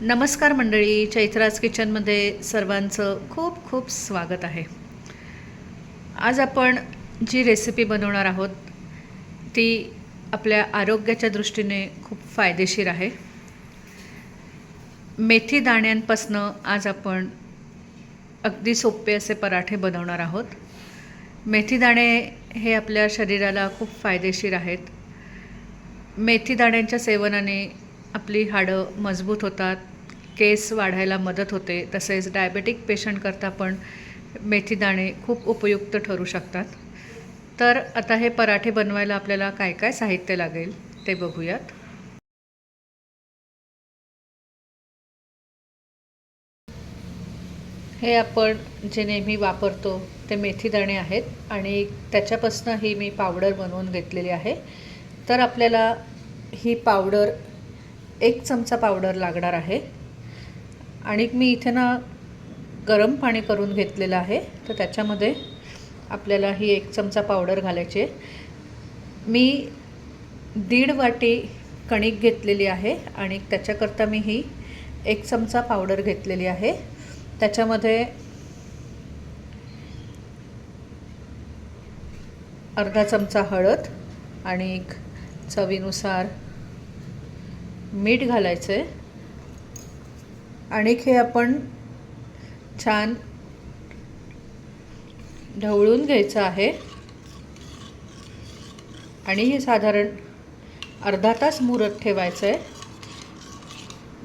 नमस्कार मंडळी चैत्राज किचनमध्ये सर्वांचं खूप खूप स्वागत आहे. आज आपण जी रेसिपी बनवणार आहोत ती आपल्या आरोग्याच्या दृष्टीने खूप फायदेशीर आहे. मेथी दाण्यांपासनं आज आपण अगदी सोपे असे पराठे बनवणार आहोत. मेथी दाणे हे आपल्या शरीराला खूप फायदेशीर आहेत. मेथी दाण्यांच्या सेवनाने आपली हाडं मजबूत होतात केस वाढायला मदत होते तसेच डायबेटिक पेशंटकरता पण मेथीदाणे खूप उपयुक्त ठरू शकतात. तर आता हे पराठे बनवायला आपल्याला काय काय साहित्य लागेल ते बघूयात. हे आपण जे नेहमी वापरतो ते मेथीदाणे आहेत आणि त्याच्यापासून ही मी पावडर बनवून घेतलेली आहे. तर आपल्याला ही पावडर एक चमचा पावडर लागणार आहे. आणि मी इथे ना गरम पाणी करून घेतलेलं आहे. तर त्याच्यामध्ये आपल्याला ही एक चमचा पावडर घालायची. आहे मी दीड वाटी कणिक घेतलेली आहे आणि त्याच्याकरता मी ही एक चमचा पावडर घेतलेली आहे. त्याच्यामध्ये अर्धा चमचा हळद आणि चवीनुसार मीठ घालायचं आहे आणि हे आपण छान ढवळून घ्यायचं आहे. आणि हे साधारण अर्धा तास मुरत ठेवायचं आहे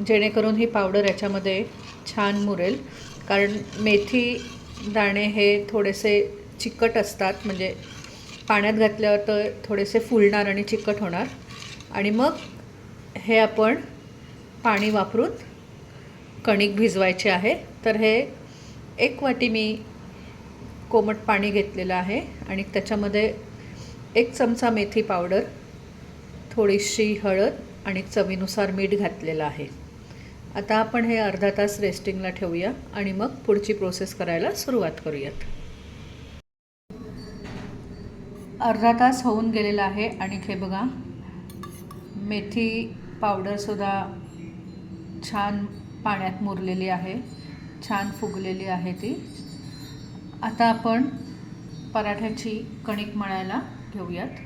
जेणेकरून ही पावडर याच्यामध्ये छान मुरेल. कारण मेथी दाणे हे थोडेसे चिकट असतात. म्हणजे पाण्यात घातल्यावर तर थोडेसे फुलणार आणि चिकट होणार. आणि मग हे आपण पाणी वापरून कणिक भिजवायचे आहे. तर हे एक वाटी मी कोमट पाणी घेतलेलं आहे आणि त्याच्यामध्ये एक चमचा मेथी पावडर थोडीशी हळद आणि चवीनुसार मीठ घातलेलं आहे. आता आपण हे अर्धा तास रेस्टिंगला ठेवूया आणि मग पुढची प्रोसेस करायला सुरुवात करूयात. अर्धा तास होऊन गेलेला आहे आणि हे बघा मेथी पावडरसुद्धा छान पाण्यात मुरलेली आहे छान फुगलेली आहे ती. आता आपण पराठ्याची कणिक मळायला घेऊयात.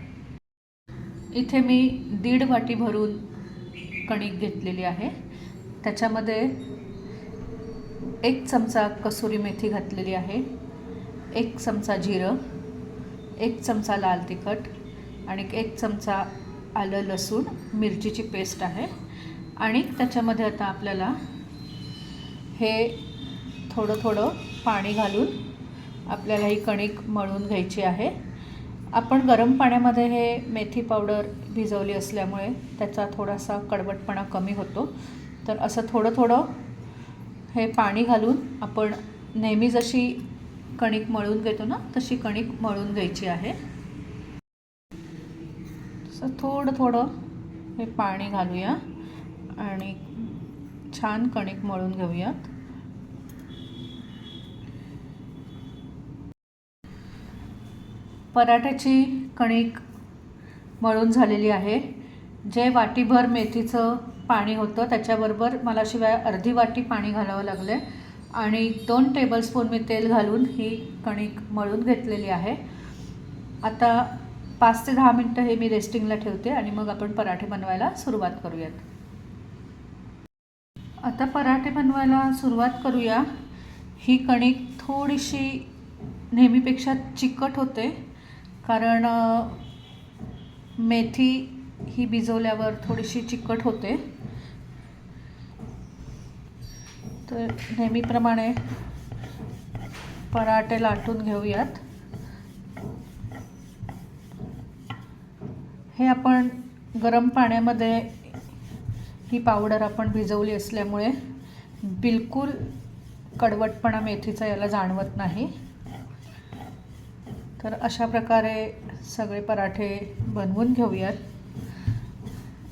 इथे मी दीड वाटी भरून कणिक घेतलेली आहे. त्याच्यामध्ये एक चमचा कसुरी मेथी घातलेली आहे एक चमचा जिरं एक चमचा लाल तिखट आणि एक चमचा आलं लसूण मिरचीची पेस्ट आहे. आणि त्याच्यामध्ये आता आपल्याला हे थोडं थोडं पाणी घालून आपल्याला ही कणिक मळून घ्यायची आहे. आपण गरम पाण्यामध्ये हे मेथी पावडर भिजवली असल्यामुळे त्याचा थोडासा कडवटपणा कमी होतो. तर असं थोडं थोडं हे पाणी घालून आपण नेहमी जशी कणिक मळून घेतो ना तशी कणिक मळून घ्यायची आहे. असं थोडं थोडं हे पाणी घालूया आणि छान कणिक मळून घेऊयात. पराठ्याची कणिक मळून झालेली आहे. जे वाटीभर मेथीचं पाणी होतं त्याच्याबरोबर मला शिवाय अर्धी वाटी पाणी घालावं लागलं आणि दोन टेबलस्पून मी तेल घालून ही कणिक मळून घेतलेली आहे. आता पाच ते दहा मिनटं हे मी रेस्टिंगला ठेवते आणि मग आपण पराठे बनवायला सुरुवात करूयात. आता पराठे बनवायला सुरुवात करूया. ही कणिक थोडीशी नेहमीपेक्षा चिकट होते कारण मेथी ही भिजवल्यावर थोडीशी चिकट होते. तर नेहमीप्रमाणे पराठे लाटून घेऊयात. हे आपण गरम पाण्यामध्ये ही पावडर आपण भिजवली असल्यामुळे बिलकुल कडवटपणा मेथीचा याला जाणवत नाही. तर अशा प्रकारे सगळे पराठे बनवून घेऊयात.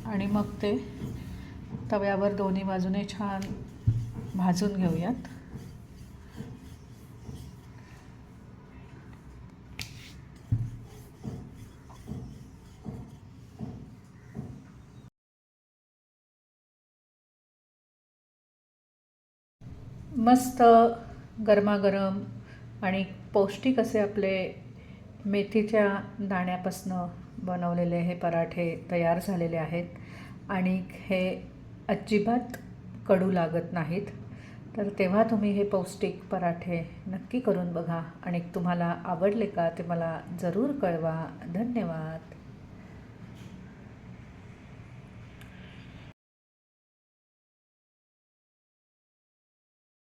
आणि मग ते तव्यावर दोन्ही बाजूने छान भाजून घेऊयात. मस्त गरमागरम आणि पौष्टिक असे आपले मेथीच्या दाण्यापासनं बनवलेले हे पराठे तयार झालेले आहेत. आणि हे अजिबात कडू लागत नाहीत. तर तेव्हा तुम्ही हे पौष्टिक पराठे नक्की करून बघा. आणि तुम्हाला आवडले का ते मला जरूर कळवा. धन्यवाद.